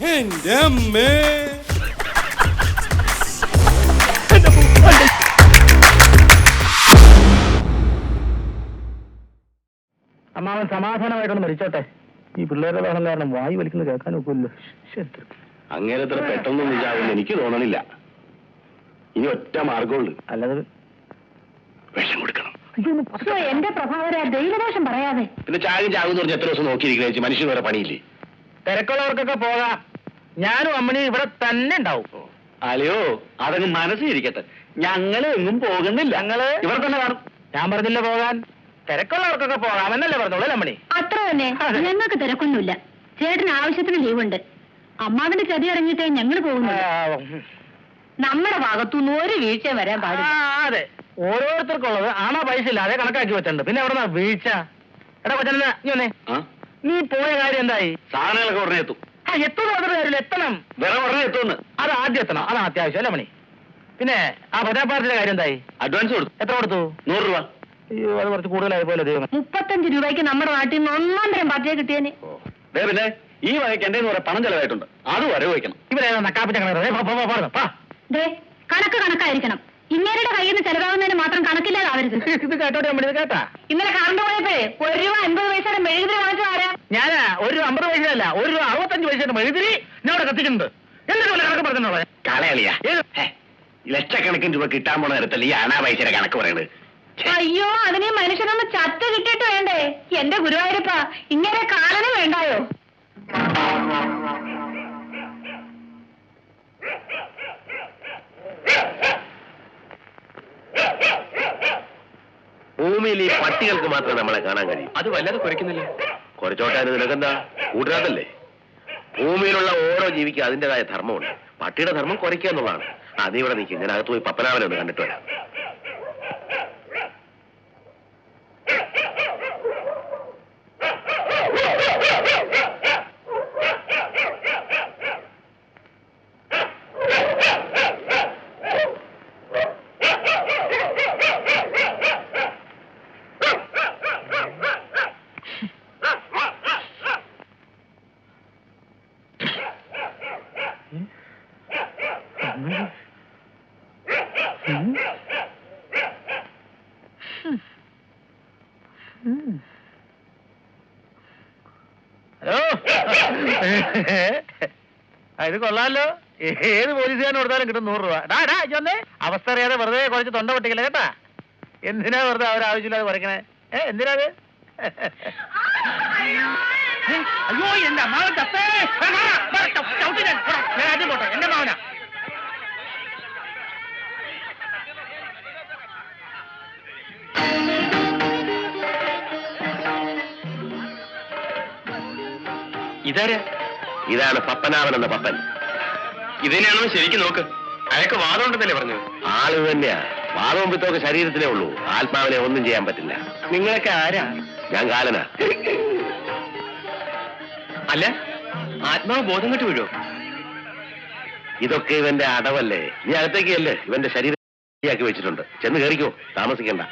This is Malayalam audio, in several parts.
എന്റെ അമ്മേ അമ്മാവൻ സമാധാനമായിട്ടൊന്ന് മരിച്ചോട്ടെ. ഈ പിള്ളേരുടെ വേണം കാരണം വായി വലിക്കുന്നത് കേൾക്കാൻ ഒക്കില്ല അങ്ങേരത്ര പെട്ടെന്ന് ചാവുമെന്ന് എനിക്ക് തോന്നണില്ല. ഇനി ഒറ്റ മാർഗമുള്ളൂ. അല്ലാതെ വിഷം കൊടുക്കണം. എന്റെ പ്രഭാകര ദൈവദോഷം പറയാതെ. പിന്നെ ചാകും ചാകും എന്ന് പറഞ്ഞ എത്ര ദിവസം നോക്കിയിരിക്കുന്ന മനുഷ്യന് വരെ പണിയില്ലേ? തിരക്കുള്ളവർക്കൊക്കെ പോകാം. ഞാനും അമ്മണിയും ഇവിടെ തന്നെ ഉണ്ടാവും. അല്ലയോ അതങ്ങ് മനസ്സിരിക്കട്ടെ ഞങ്ങൾ എങ്ങും പോകുന്നില്ല. ഞങ്ങൾ ഇവിടെ തന്നെ കാണും. ഞാൻ പറഞ്ഞില്ല പോകാൻ? തിരക്കുള്ളവർക്കൊക്കെ പോകാം എന്നല്ലേ പറഞ്ഞോളൂ അല്ലേ അമ്മണി? അത്ര തന്നെ. ഞങ്ങൾക്ക് തിരക്കൊന്നുമില്ല. ചേട്ടന് ആവശ്യത്തിന് ലീവുണ്ട്. അമ്മാവിന്റെ ചതി ഇറങ്ങിയിട്ടേ ഞങ്ങൾ പോകുന്നു നമ്മുടെ ഭാഗത്തുനിന്ന് ഒരു വീഴ്ച വരാൻ ആ, പാടില്ല അതെ. ഓരോരുത്തർക്കുള്ളത് ആണോ പൈസ ഇല്ലാതെ കണക്കാക്കി വെച്ചിട്ടുണ്ട് പിന്നെ എവിടെ വീഴ്ച? എടാ പറ്റുന്ന നീ വന്നേ. ആ? നീ പോയ കാര്യം എന്തായി? സാധനങ്ങളൊക്കെ ഉടനെ എത്തും ആ എത്തുന്ന പറഞ്ഞ കാര്യമില്ല എത്തണം. വേറെ ഉടനെ എത്തുമെന്ന്. അത് ആദ്യം എത്തണം. അതാണ് അത്യാവശ്യം അല്ലേ മണി? പിന്നെ ആ പ്രജാപാർട്ടിയുടെ കാര്യം എന്തായി? അഡ്വാൻസ് കൊടുത്തു. എത്ര കൊടുത്തു? നൂറ് രൂപ. അയ്യോ അത് കുറച്ച് കൂടുതലായി പോലെ ദൈവം മുപ്പത്തഞ്ച് രൂപയ്ക്ക് നമ്മുടെ നാട്ടിൽ നിന്ന് ഒന്നാം തരം പാർട്ടിയെ കിട്ടിയേനെ. ദേ പിന്നെ ഈ വകയ്ക്ക് എന്റെ കുറെ പണം ചെലവായിട്ടുണ്ട്. അത് വരവ് വയ്ക്കണം ഇവരെ നക്കാപ്പിച്ച കണക്ക് പാ ദേ കണക്ക് കണക്കായിരിക്കണം. ഇങ്ങേരുടെ കയ്യിൽ നിന്ന് ചെലവാകുന്നതിന് മാത്രം കണക്കില്ലാതാവരുത്. ഇത് കേട്ടോട്ടെ നമ്മൾ ഇത് കേട്ടാ. ഇന്നലെ കറണ്ട് പോയപ്പോ ഒരു രൂപ അൻപത് പൈസയുടെ മെഴുകുതിരി വാങ്ങിച്ചു ആരാ? ഞാനാ ഒരു അമ്പത് പൈസയല്ല ഒരു അറുപത്തഞ്ച് പൈസയുടെ മെഴുതിരി ഞാൻ അവിടെ കത്തിക്കുന്നുണ്ട് എന്റെ കണക്ക് പറഞ്ഞോളെ കളയളിയാ. ലക്ഷക്കണക്കിന് രൂപ കിട്ടാൻ പോണ നേരത്തല്ല ഈ അനാ പൈസയുടെ കണക്ക് പറയുന്നത് അയ്യോ അതിനെ മനുഷ്യനൊന്ന് ചത്ത് കിട്ടിട്ട് വേണ്ടേ? എന്റെ ഗുരുവായൂരപ്പ ഇങ്ങനെ കാലന് വേണ്ടായോ? ഭൂമിയിൽ ഈ പട്ടികൾക്ക് മാത്രമേ നമ്മളെ കാണാൻ കഴിയൂ. അത് വല്ലാതെ കുറയ്ക്കുന്നില്ല? കുറച്ചോട്ടെ നിനക്കെന്താ? കൂട്ടുകാരല്ലേ ഭൂമിയിലുള്ള ഓരോ ജീവിക്കും അതിന്റെതായ ധർമ്മമുണ്ട്. പട്ടിയുടെ ധർമ്മം കുറയ്ക്കുക എന്നുള്ളതാണ്. അതിവിടെ നിൽക്കും ഞാൻ അകത്ത് പോയി പപ്പനാവനെ കണ്ടിട്ട് വരാം. ഇത് കൊള്ളാലോ. ഏത് പോലീസുകാരൻ കൊടുത്താലും കിട്ടും നൂറ് രൂപ. ഡാ ഡാ അവസ്ഥ അറിയാതെ വെറുതെ കുറച്ച് തൊണ്ട പൊട്ടിക്കല കേട്ടാ? എന്തിനാ വെറുതെ അവരാവശ്യമില്ലാതെ കുറയ്ക്കണേ? ഏ എന്തിനാ അത്? ഏ, അയ്യോ എന്റെ മാവൻ ഞാൻ. പോടാ, ഞാൻ ആദ്യം പോട്ടെ എന്റെ മാവനാ. ഇതാര്? ഇതാണ് പപ്പനാവൻ എന്ന പപ്പൻ. ഇതിനെയാണോ ശരിക്കും നോക്ക്. അയാൾക്ക് വാദം ഉണ്ടെന്നല്ലേ പറഞ്ഞു ആൾ തന്നെയാ. വാദവും പിത്തമൊക്കെ ശരീരത്തിലേ ഉള്ളൂ. ആത്മാവിനെ ഒന്നും ചെയ്യാൻ പറ്റില്ല. നിങ്ങളൊക്കെ ആരാ? ഞാൻ കാലനാ. അല്ല ആത്മാവ് ബോധം കെട്ട് വീഴോ ഇതൊക്കെ ഇവന്റെ അടവല്ലേ? നീ അകത്തേക്ക് അല്ലേ ഇവന്റെ ശരീരം ആക്കി വെച്ചിട്ടുണ്ട്. ചെന്ന് കയറിക്കോ താമസിക്കണ്ട.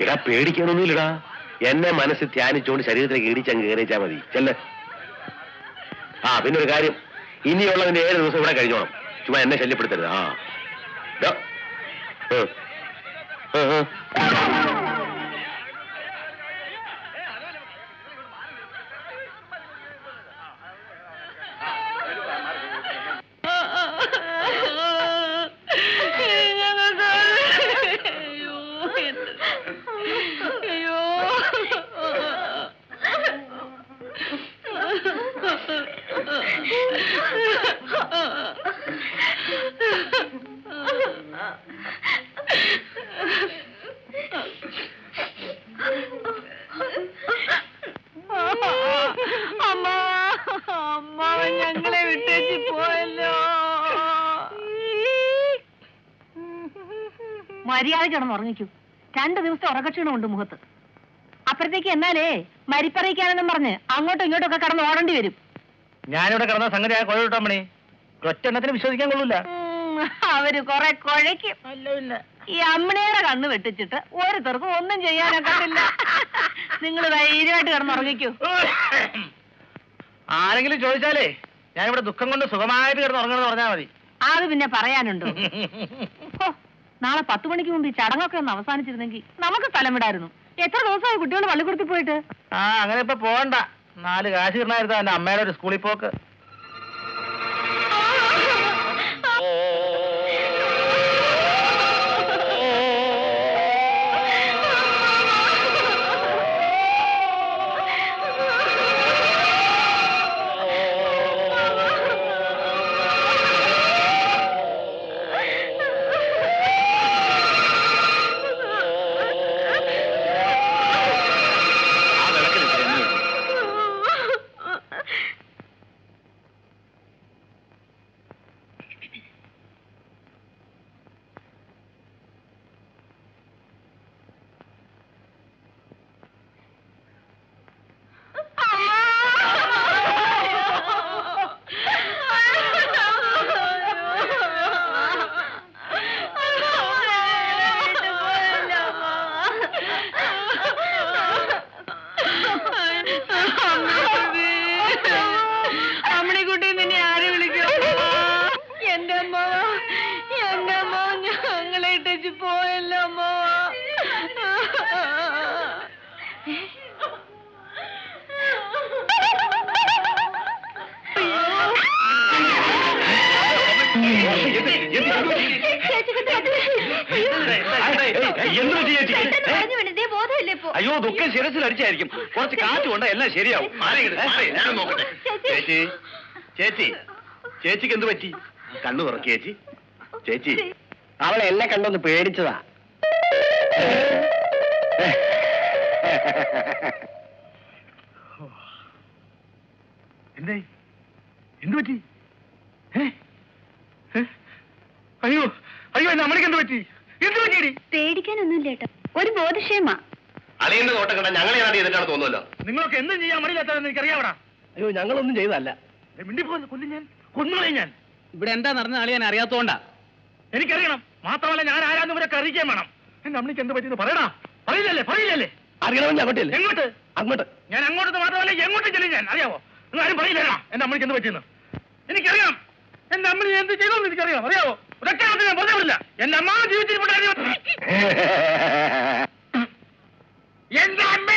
ഇടാ പേടിക്കാനൊന്നുമില്ലടാ. എന്നെ മനസ്സ് ധ്യാനിച്ചുകൊണ്ട് ശരീരത്തിലേക്ക് ഇടിച്ചങ്ങ് കയറിച്ചാ മതി. ചെല്ല്. ആ പിന്നെ ഒരു കാര്യം. ഇനിയുള്ളതിന്റെ ഏഴ് ദിവസം ഇവിടെ കഴിഞ്ഞോണം. ചുമ്മാ എന്നെ ശല്യപ്പെടുത്തരുത്. ആ. മര്യാദ കിടന്ന് ഉറങ്ങിക്കൂ. രണ്ടു ദിവസത്തെ ഉറക്കക്ഷീണമുണ്ട് മുഖത്ത്. അപ്പുറത്തേക്ക് എന്നാലേ മരിപ്പറിയിക്കാനെന്നും പറഞ്ഞ് അങ്ങോട്ടും ഇങ്ങോട്ടും ഒക്കെ കടന്ന് ഓടേണ്ടി വരും. ഞാനിവിടെ കിടന്ന സംഗതി ആ കൊഴ ഒറ്റെണ്ണത്തിന് വിശ്വസിക്കാൻ കൊള്ളൂല. ഉം, അവർ കൊറേ കുഴയ്ക്കും. ഈ അമ്മണിയുടെ കണ്ണ് വെട്ടിച്ചിട്ട് ഓരോരുത്തർക്കും ഒന്നും ചെയ്യാനൊക്കത്തില്ല നിങ്ങൾ ധൈര്യമായിട്ട് കിടന്നുറങ്ങിക്കൂ ആരെങ്കിലും ചോദിച്ചാലേ ഞാനിവിടെ ദുഃഖം കൊണ്ട് സുഖമായിട്ട് കിടന്ന് ഉറങ്ങണമെന്ന് പറഞ്ഞാൽ മതി. അത് പിന്നെ പറയാനുണ്ടോ? നാളെ പത്ത് മണിക്ക് മുമ്പ് ഈ ചടങ്ങൊക്കെ ഒന്ന് അവസാനിച്ചിരുന്നെങ്കിൽ നമുക്ക് സ്ഥലം വിടായിരുന്നു. എത്ര ദിവസമായി കുട്ടികൾ പള്ളിക്കൂടത്തിൽ പോയിട്ട്? ആ അങ്ങനെ ഇപ്പൊ പോകണ്ട നാല് കാശ് കിട്ടണായിരുന്നു എന്റെ അമ്മയുടെ ഒരു സ്കൂളിൽ പോക്ക്. അയ്യോ ദുഃഖം ശിരസിൽ അടിച്ചായിരിക്കും. കുറച്ച് കാറ്റ് കൊണ്ട് എല്ലാം ശരിയാവും. ഞാൻ നോക്കട്ടെ. ചേച്ചി. ചേച്ചി ചേച്ചിക്ക് എന്ത് പറ്റി? കണ്ണു തുറക്കി ചേച്ചി. ചേച്ചി അവളെ എന്നെ കണ്ടൊന്ന് പേടിച്ചതാ. എന്തേ എന്ത് പറ്റി? അയ്യോ അയ്യോ എന്റെ അമ്മയ്ക്ക് എന്ത് പറ്റി? പേടിക്കാനൊന്നുമില്ല ഏട്ടാ. ഒരു ബോധക്ഷേമാ അളിയന്റെ നോട്ടം കണ്ട ഞങ്ങളെ ഏതാണ്ട് ചെയ്തിട്ടാണ് തോന്നുമല്ലോ നിങ്ങൾക്ക് എന്തും ചെയ്യാൻ മടിയില്ലാത്തതെന്ന് എനിക്കറിയാവടാ. അയ്യോ ഞങ്ങളൊന്നും ചെയ്തല്ല മിണ്ടിപ്പോന്ന് കൊല്ലും ഞാൻ കൊന്നുകളെ ഞാൻ. ഇവിടെ എന്താ നടന്ന അളിയാൻ അറിയാത്തോണ്ടാ? എനിക്കറിയണം. മാത്രമല്ല ഞാൻ ആരാന്ന് ഇവരൊക്കെ അറിയിക്കാൻ വേണം. എന്റെ അമ്മയ്ക്ക് എന്ത് പറ്റിയെന്ന് പറയടാ. പറയില്ലല്ലേ പറയില്ലല്ലേ? അറിയണമെന്ന് അങ്ങോട്ടല്ലേ? എങ്ങോട്ട്? അങ്ങോട്ട്. ഞാൻ അങ്ങോട്ട് മാത്രമല്ല എങ്ങോട്ട് ചെല്ലും ഞാൻ. അറിയാവോ? നിങ്ങൾ ആരും പറയില്ലടാ എന്റെ അമ്മയ്ക്ക് എന്ത് പറ്റിയെന്ന്? എനിക്കറിയാം എന്റെ അമ്മ എന്ത് ചെയ്തോ എനിക്കറിയാം അറിയാവോ? എന്റെ അമ്മ ജീവിച്ചിരിപ്പുണ്ടായിരുന്നു എന്റെ അമ്മ!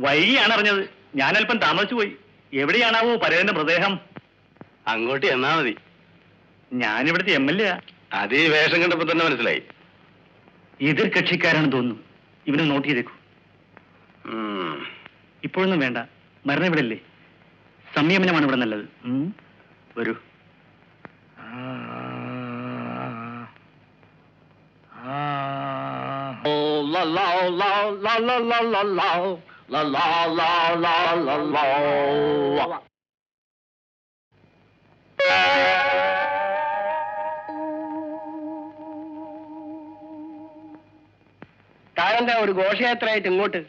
വൈകിയാണ് അറിഞ്ഞത്. ഞാൻ അല്പം താമസിച്ചു പോയി. എവിടെയാണാവോ പരേതന്റെ മൃതദേഹം? അങ്ങോട്ട് എന്നാ മതി. ഞാനിവിടുത്തെ എം എൽ എ അതേ ഈ വേഷം കണ്ടപ്പോ തന്നെ മനസ്സിലായി. എതിർ കക്ഷിക്കാരാണെന്ന് തോന്നുന്നു. ഇവനെ നോട്ട് ചെയ്തേക്കൂ. ഇപ്പോഴൊന്നും വേണ്ട. മരണം ഇവിടെ അല്ലേ സംയമനമാണ് ഇവിടെ നല്ലത്. ഉം? വരൂ. La la la la la la la la la la la la la. la. താനെന്താ ഒരു ഘോഷയാത്രയായിട്ട് ഇങ്ങോട്ട്?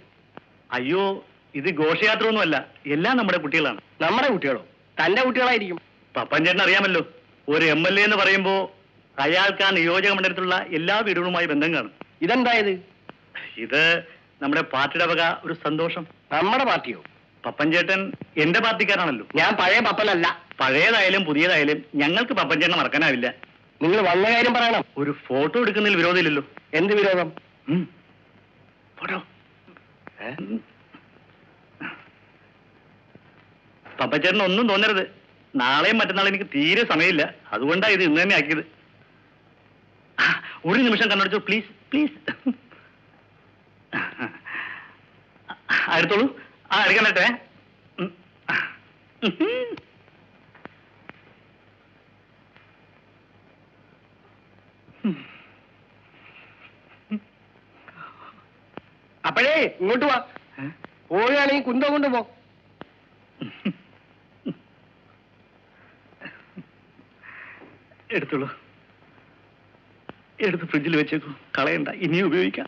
അയ്യോ ഇത് ഘോഷയാത്ര ഒന്നുമല്ല എല്ലാം നമ്മുടെ കുട്ടികളാണ്. നമ്മുടെ കുട്ടികളോ? തന്റെ കുട്ടികളായിരിക്കും. പപ്പൻ ചേട്ടൻ അറിയാമല്ലോ ഒരു എം എൽ എ എന്ന് പറയുമ്പോ അയാൾക്ക് ആ നിയോജക മണ്ഡലത്തിലുള്ള എല്ലാ വീടുകളുമായി ബന്ധം കാണും. ഇതെന്തായത്? ഇത് നമ്മുടെ പാർട്ടിയുടെ വക ഒരു സന്തോഷം. നമ്മുടെ പാർട്ടിയോ? പപ്പൻ ചേട്ടൻ എന്റെ പാർട്ടിക്കാരാണല്ലോ. ഞാൻ പഴയ പപ്പനല്ല. പഴയതായാലും പുതിയതായാലും ഞങ്ങൾക്ക് പപ്പൻ ചേട്ടനെ മറക്കാനാവില്ല. നിങ്ങൾ വന്ന കാര്യം പറയണം. ഒരു ഫോട്ടോ എടുക്കുന്നതിൽ വിരോധമില്ലല്ലോ. എന്ത് വിരോധം. ഫോട്ടോ. പപ്പച്ചേട്ടൻ ഒന്നും തോന്നരുത്. നാളെയും മറ്റന്നാളും എനിക്ക് തീരെ സമയമില്ല. അതുകൊണ്ടാണ് ഇത് ഇന്ന് തന്നെ ആക്കിയത്. ഒരു നിമിഷം കണ്ടുപിടിച്ചു പ്ലീസ് പ്ലീസ് എടുത്തോളൂ. ആ എടുക്കാൻ പറ്റേ അപ്പോഴേ ഇങ്ങോട്ട് വാ. പോവുകയാണെങ്കിൽ കുന്തം കൊണ്ട് പോ. എടുത്തോളൂ. എടുത്ത് ഫ്രിഡ്ജിൽ വെച്ചേക്കൂ. കളയണ്ട. ഇനിയും ഉപയോഗിക്കാം.